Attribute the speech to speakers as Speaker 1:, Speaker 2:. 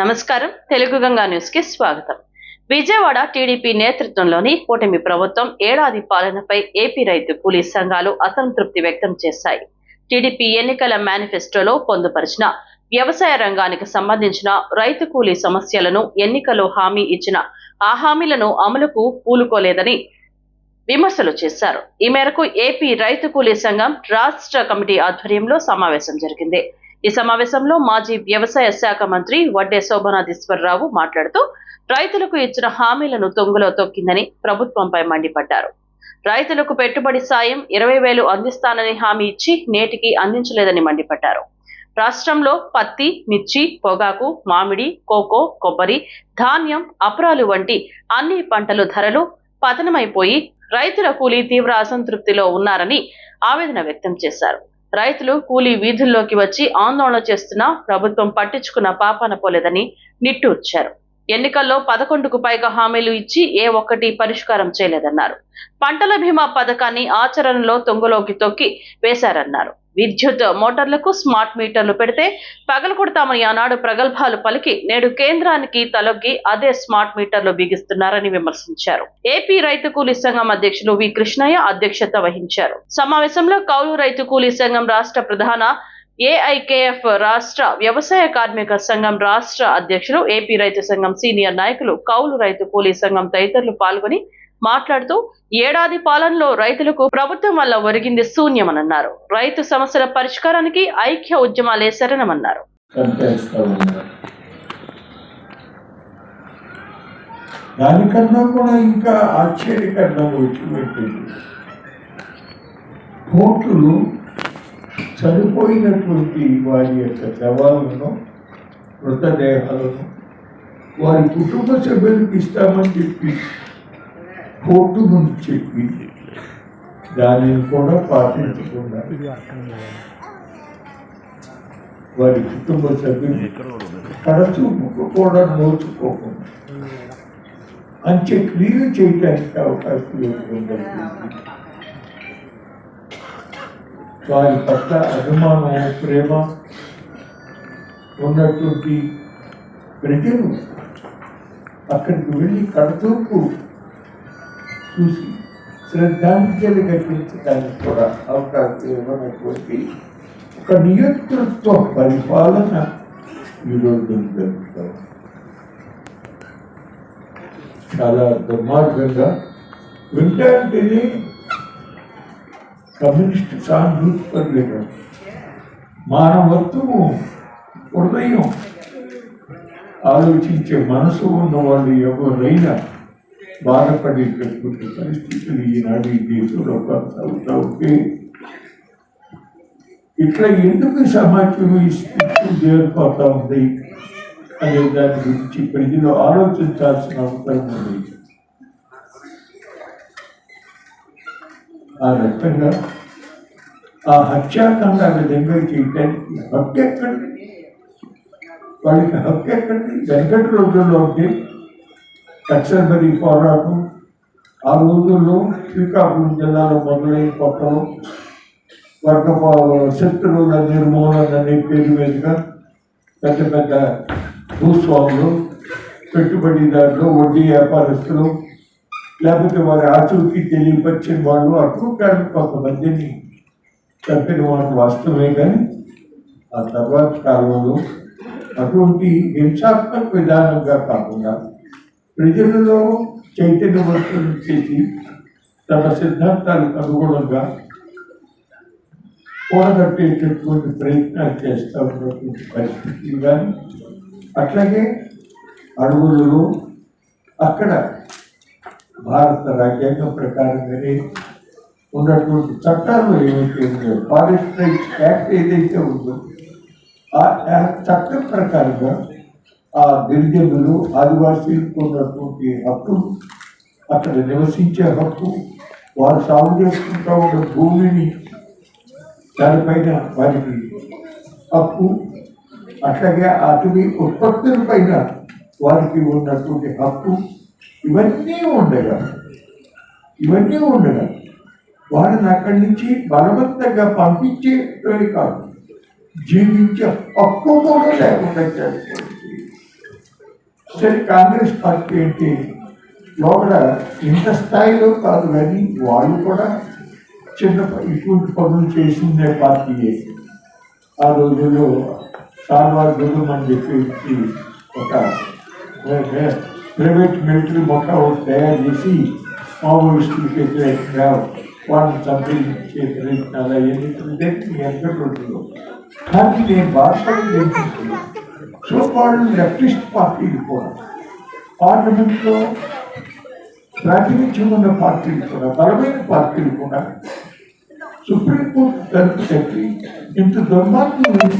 Speaker 1: నమస్కారం. తెలుగు గంగా న్యూస్కి స్వాగతం. విజయవాడ టీడీపీ నేతృత్వంలోని కూటమి ప్రభుత్వం ఏడాది పాలనపై ఏపీ రైతు కూలీ సంఘాలు అసంతృప్తి వ్యక్తం చేశాయి. టీడీపీ ఎన్నికల మేనిఫెస్టోలో పొందుపరిచిన వ్యవసాయ రంగానికి సంబంధించిన రైతు కూలీ సమస్యలను ఎన్నికలో హామీ ఇచ్చిన ఆ హామీలను అమలుకు పూలుకోలేదని విమర్శలు చేశారు. ఈ మేరకు ఏపీ రైతు కూలీ సంఘం రాష్ట్ర కమిటీ ఆధ్వర్యంలో సమావేశం జరిగింది. ఈ సమావేశంలో మాజీ వ్యవసాయ శాఖ మంత్రి వడ్డే శోభనాధీశ్వరరావు మాట్లాడుతూ రైతులకు ఇచ్చిన హామీలను తొంగులో తొక్కిందని ప్రభుత్వంపై మండిపడ్డారు. రైతులకు పెట్టుబడి సాయం ఇరవై వేలు అందిస్తానని హామీ ఇచ్చి నేటికి అందించలేదని మండిపడ్డారు. రాష్ట్రంలో పత్తి మిర్చి పొగాకు మామిడి కోకో కొబ్బరి ధాన్యం అప్రాలు వంటి అన్ని పంటలు ధరలు పతనమైపోయి రైతుల కూలీ తీవ్ర అసంతృప్తిలో ఉన్నారని ఆవేదన వ్యక్తం చేశారు. రైతులు కూలీ వీధుల్లోకి వచ్చి ఆందోళన చేస్తున్నా ప్రభుత్వం పట్టించుకున్న పాపాన పోలేదని నిట్టూర్చారు. ఎన్నికల్లో పదకొండుకు పైగా హామీలు ఇచ్చి ఏ ఒక్కటి పరిష్కారం చేయలేదన్నారు. పంటల బీమా పథకాన్ని ఆచరణలో తొంగలోకి తొక్కి వేశారన్నారు. విద్యుత్ మోటార్లకు స్మార్ట్ మీటర్లు పెడితే పగల కొడతామని ఆనాడు ప్రగల్భాలు పలికి నేడు కేంద్రానికి తలొగ్గి అదే స్మార్ట్ మీటర్లు బిగిస్తున్నారని విమర్శించారు. ఏపీ రైతు కూలీ సంఘం అధ్యక్షులు వి. కృష్ణయ్య అధ్యక్షత వహించారు. సమావేశంలో కౌలు రైతు కూలీ సంఘం రాష్ట్ర ప్రధాన ఏఐకేఎఫ్ రాష్ట్ర వ్యవసాయ కార్మిక సంఘం రాష్ట్ర అధ్యక్షులు ఏపీ రైతు సంఘం సీనియర్ నాయకులు కౌలు రైతు కూలీ సంఘం తదితరులు పాల్గొని మాట్లాడుతూ ఏడాది పాలనలో రైతులకు ప్రభుత్వం వల్ల ఒరిగింది శూన్యమన్నారు రైతు సమస్యల పరిష్కారానికి ఐక్య ఉద్యమాలే శరణమన్నారు.
Speaker 2: దానికన్నా కూడా ఇంకా ఆశ్చర్యకరణం వచ్చిపెట్టింది కోర్టులు చనిపోయినటువంటి వారి యొక్క శవాలను మృతదేహాలను వారి కుటుంబ సభ్యులకు ఇస్తామని చెప్పి కోర్టు ముందు చెప్పి దానిని కూడా పాటించకుండా వారి కుటుంబ సభ్యులు కడచూపుకు కూడా నోచుకోకుండా అంత్యక్రియలు చేయడానికి అవకాశం ఇవ్వడం వారి పట్ల అభిమానం ప్రేమ ఉన్నటువంటి ప్రజలు అక్కడికి వెళ్ళి కడతూపు చూసి శ్రద్ధాంజలి ఘటించడానికి కూడా అవకాశం ఇవ్వనటువంటి ఒక నియంతృత్వ పరిపాలన ఈరోజు జరుగుతాం చాలా దుర్మార్గంగా వింటాంటేనే కమ్యూనిస్ట్ సాంస్కృతిక మానవత్వము హృదయం ఆలోచించే మనసు ఉన్న వాళ్ళు ఎవరైనా బాధపడేటటువంటి పరిస్థితులు ఈనాడు ఈ దేశంలో కొనసాగుతూ ఉంటే ఇట్లా ఎందుకు సమాజం ఈ స్థితికి చేరిపోతా ఉంది అనే దాని గురించి ప్రజలు ఆలోచించాల్సిన అవసరం ఉంది. ఆ రకంగా ఆ హత్యాకాండ విధంగా చేయడానికి హక్కు ఎక్కడి? వాళ్ళకి హక్కు ఎక్కడి? వెంకట రోజుల్లో ఉంటే కచ్చబరి పోరాటం ఆ రోజుల్లో శ్రీకాకుళం జిల్లాలో మొదలైన కొత్తలో వర్గ శత్రువుల నిర్మూలన అనే పేరు మీదుగా పెద్ద పెద్ద భూస్వాములు పెట్టుబడిదారులు వడ్డీ వ్యాపారస్తులు లేకపోతే వారి ఆచూకీ తెలియపరిచిన వాళ్ళు అటువంటి కొంతమందిని చంపిన వాళ్ళు వాస్తవమే కానీ ఆ తర్వాత కాలంలో అటువంటి హింసాత్మక విధానంగా కాకుండా ప్రజలలో చైతన్యవంతులు చేసి తన సిద్ధాంతాలకు అనుగుణంగా కూడగట్టేటటువంటి ప్రయత్నాలు చేస్తూ ఉన్నటువంటి పరిస్థితి కానీ అట్లాగే అడుగులలో అక్కడ భారత రాజ్యాంగం ప్రకారంగానే ఉన్నటువంటి చట్టాలు ఏవైతే ఉన్నాయో ఫారెస్ట్ రైట్స్ యాక్ట్ ఏదైతే ఉందో ఆ చట్టం ప్రకారంగా ఆ గిరిజనులు ఆదివాసీలకు ఉన్నటువంటి హక్కు అక్కడ నివసించే హక్కు వారు సాగు చేసుకుంటూ ఉన్న భూమిని దానిపైన వారికి హక్కు అట్లాగే అటవీ ఉత్పత్తుల పైన వారికి ఉన్నటువంటి హక్కు ఇవన్నీ ఉండగా ఇవన్నీ ఉండగా వారిని అక్కడి నుంచి బలవంతంగా పంపించేటవి కాదు జీవించే హక్కు కూడా లేకుండా చేస్తారు. సరే కాంగ్రెస్ పార్టీ ఏంటి? లోపల ఇంత స్థాయిలో కాదు కానీ వాళ్ళు కూడా చిన్న ఇటువంటి పనులు చేసిందే పార్టీయే ఆ రోజుల్లో సార్వార్ గురుం అని చెప్పేసి ఒక ప్రైవేట్ మిలిటరీ మొక్క ఒకటి తయారు చేసి మావోయిస్టులకు వ్యతిరేకంగా వాళ్ళని చంపేసే ప్రయత్నాలు అవన్నీ ఎంత రోజుల్లో. కానీ నేను బాధపడింది ఏంటంటే సో వాళ్ళు లెఫ్టిస్ట్ పార్టీలు కూడా పార్లమెంట్లో ప్రాతినిధ్యం ఉన్న పార్టీలు కూడా బలమైన పార్టీలు కూడా సుప్రీంకోర్టు తలుపు తట్టి ఇంత దుర్మార్గం